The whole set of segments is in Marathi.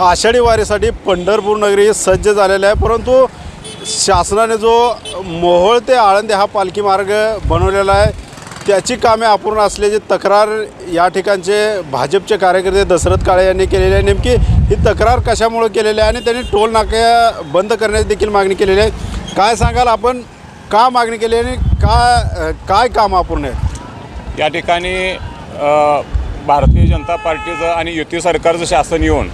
आषाढी वारीसाठी पंढरपूर नगरी सज्ज झालेली आहे परंतु शासनाने जो मोहोळ ते आळंदी हा पालखी मार्ग बनवलेला आहे त्याची कामे अपूर्ण असल्याची तक्रार या ठिकाणचे भाजपचे कार्यकर्ते दशरथ काळे यांनी केलेली आहे. नेमकी ही तक्रार कशामुळे केलेली आहे आणि त्यांनी टोल नाक्या बंद करण्याची देखील मागणी केलेली आहे. काय सांगाल आपण? का मागणी केली आहे आणि का काय काम अपूर्ण आहे? या ठिकाणी भारतीय जनता पार्टीचं आणि युती सरकारचं शासन येऊन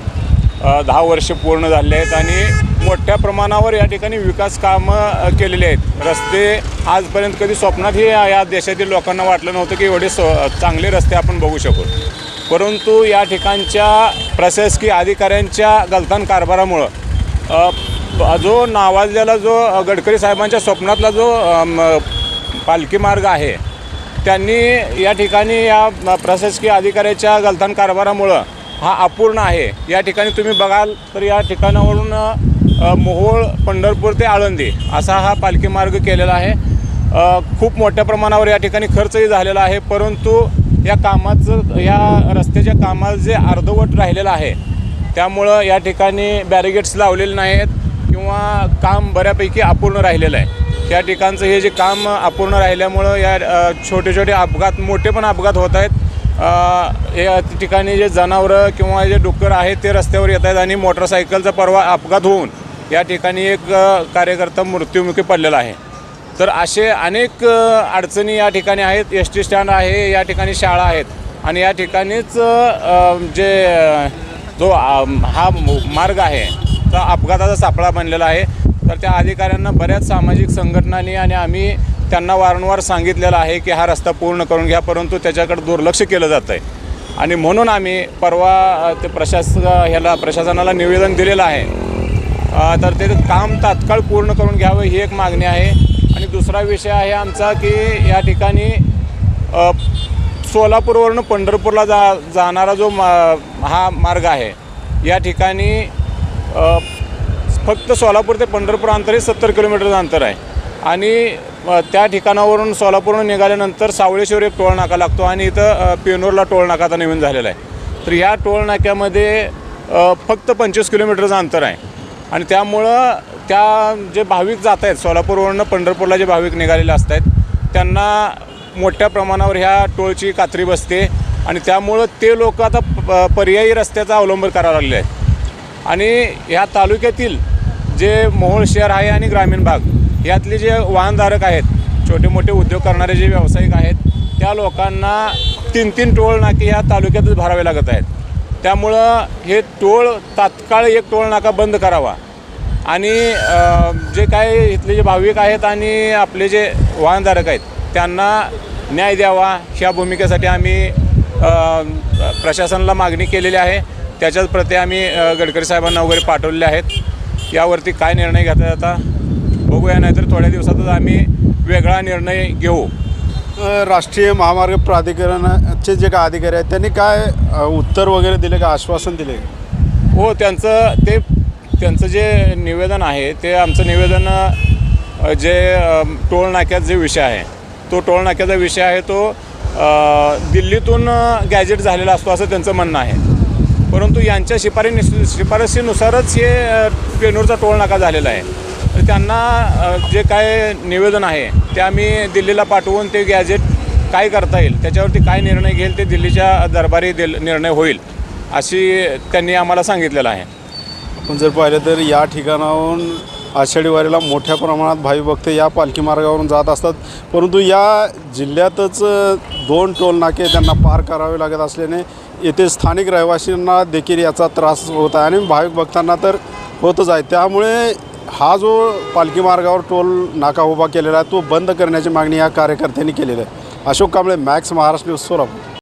दहा वर्ष पूर्ण झाले आहेत आणि मोठ्या प्रमाणावर या ठिकाणी विकास कामं केलेली आहेत. रस्ते आजपर्यंत कधी स्वप्नातही या या देशातील लोकांना वाटलं नव्हतं की एवढे स्व चांगले रस्ते आपण बघू शकू. परंतु या ठिकाणच्या प्रशासकीय अधिकाऱ्यांच्या गलतान कारभारामुळं जो नावाजलेला जो गडकरी साहेबांच्या स्वप्नातला जो पालखी मार्ग आहे त्यांनी या ठिकाणी या प्रशासकीय अधिकाऱ्याच्या गलतान कारभारामुळं हा अपूर्ण आहे. या ठिकाणी तुम्ही बघाल तर या ठिकाणावरून मोहोळ पंढरपूर ते आळंदी असा हा पालखी मार्ग केलेला आहे. खूप मोठ्या प्रमाणावर या ठिकाणी खर्चही झालेला आहे. परंतु या कामाचं या रस्त्याच्या कामात जे अर्धवट राहिलेलं आहे त्यामुळं या ठिकाणी बॅरिगेट्स लावलेले नाहीत किंवा काम बऱ्यापैकी अपूर्ण राहिलेलं आहे. या ठिकाणचं हे जे काम अपूर्ण राहिल्यामुळं या छोटे छोटे अपघात मोठे पण अपघात होत आहेत. या ठिकाणी जे जनावरं किंवा जे डुक्कर आहेत ते रस्त्यावर येत आहेत आणि मोटरसायकलचा परवा अपघात होऊन या ठिकाणी एक कार्यकर्ता मृत्युमुखी पडलेला आहे. तर असे अनेक अडचणी या ठिकाणी आहेत. एस टी स्टँड आहे या ठिकाणी शाळा आहेत आणि या ठिकाणीच जे जो हा मार्ग आहे तर अपघाताचा सापळा बनलेला आहे. तर त्या अधिकाऱ्यांना बऱ्याच सामाजिक संघटनांनी आणि आम्ही त्यांना वारंवार सांगितलेलं आहे की हा रस्ता पूर्ण करून घ्या परंतु त्याच्याकडे दुर्लक्ष केलं जातं आहे आणि म्हणून आम्ही परवा ते प्रशास ह्याला प्रशासनाला निवेदन दिलेलं आहे. तर ते काम तात्काळ पूर्ण करून घ्यावं ही एक मागणी आहे. आणि दुसरा विषय आहे आमचा की या ठिकाणी सोलापूरवरून पंढरपूरला जा जाणारा जो मा हा मार्ग आहे या ठिकाणी फक्त सोलापूर ते पंढरपूर अंतर हे सत्तर किलोमीटरचं अंतर आहे. आणि त्या ठिकाणावरून सोलापूरहून निघाल्यानंतर सावळेश्वर एक टोळ नाका लागतो आणि इथं पेनोरला पेनूरला टोळ नाका आता नवीन झालेला आहे. तर ह्या टोळ नाक्यामध्ये फक्त पंचवीस किलोमीटरचं अंतर आहे. आणि त्यामुळं त्या जे भाविक जात आहेत सोलापूरवरून पंढरपूरला जे भाविक निघालेले असत आहेत त्यांना मोठ्या प्रमाणावर ह्या टोळची कात्री बसते. आणि त्यामुळं ते लोक आता प- पर्यायी रस्त्याचा अवलंब करायला लागले आहेत. आणि ह्या तालुक्यातील जे मोहोळ शहर आहे आणि ग्रामीण भाग यातले जे वाहनधारक आहेत छोटे मोठे उद्योग करणारे जे व्यावसायिक आहेत त्या लोकांना तीन तीन टोळ नाके ह्या तालुक्यातच भरावे लागत आहेत. त्यामुळं हे टोळ तात्काळ एक टोळ नाका बंद करावा. आणि जे काय इथले जे भाविक आहेत आणि आपले जे वाहनधारक आहेत त्यांना न्याय द्यावा. ह्या भूमिकेसाठी आम्ही प्रशासनाला मागणी केलेली आहे. त्याच्याच प्रति आम्ही गडकरी साहेबांना वगैरे पाठवलेले आहेत. यावरती काय निर्णय घेता जाता बघूया नाहीतर थोड्या दिवसातच आम्ही वेगळा निर्णय घेऊ. राष्ट्रीय महामार्ग प्राधिकरणाचे जे काय अधिकारी आहेत त्यांनी काय उत्तर वगैरे दिले का आश्वासन दिले? हो त्यांचं ते त्यांचं जे निवेदन आहे ते आमचं निवेदन जे टोल नाक्यात जे विषय आहे तो टोल नाक्याचा विषय आहे तो दिल्लीतून गॅजेट झालेला असतो असं त्यांचं म्हणणं आहे. परंतु यांच्या शिफारी शिफारशीनुसारच हे पेनूरचा टोल नाका झालेला आहे. त्यांना जे काय निवेदन आहे ते आम्ही दिल्लीला पाठवून ते गॅजेट काय करता येईल त्याच्यावरती काय निर्णय घेईल ते दिल्लीच्या दरबारी दिल निर्णय होईल अशी त्यांनी आम्हाला सांगितलेलं आहे. आपण जर पाहिलं तर या ठिकाणाहून आषाढी वारीला मोठ्या प्रमाणात भावी भक्त या पालखी मार्गावरून जात असतात. परंतु या जिल्ह्यातच दोन टोल नाके त्यांना पार करावे लागत असल्याने येथे स्थानिक रहिवासींना देखील याचा त्रास होत आहे आणि भाविक भक्तांना तर होतच आहे. त्यामुळे हा जो पालखी मार्गावर टोल नाका उभा केलेला आहे तो बंद करण्याची मागणी या कार्यकर्त्यांनी केलेली आहे. Ashok Kamble Max Maharashtra news Solapur.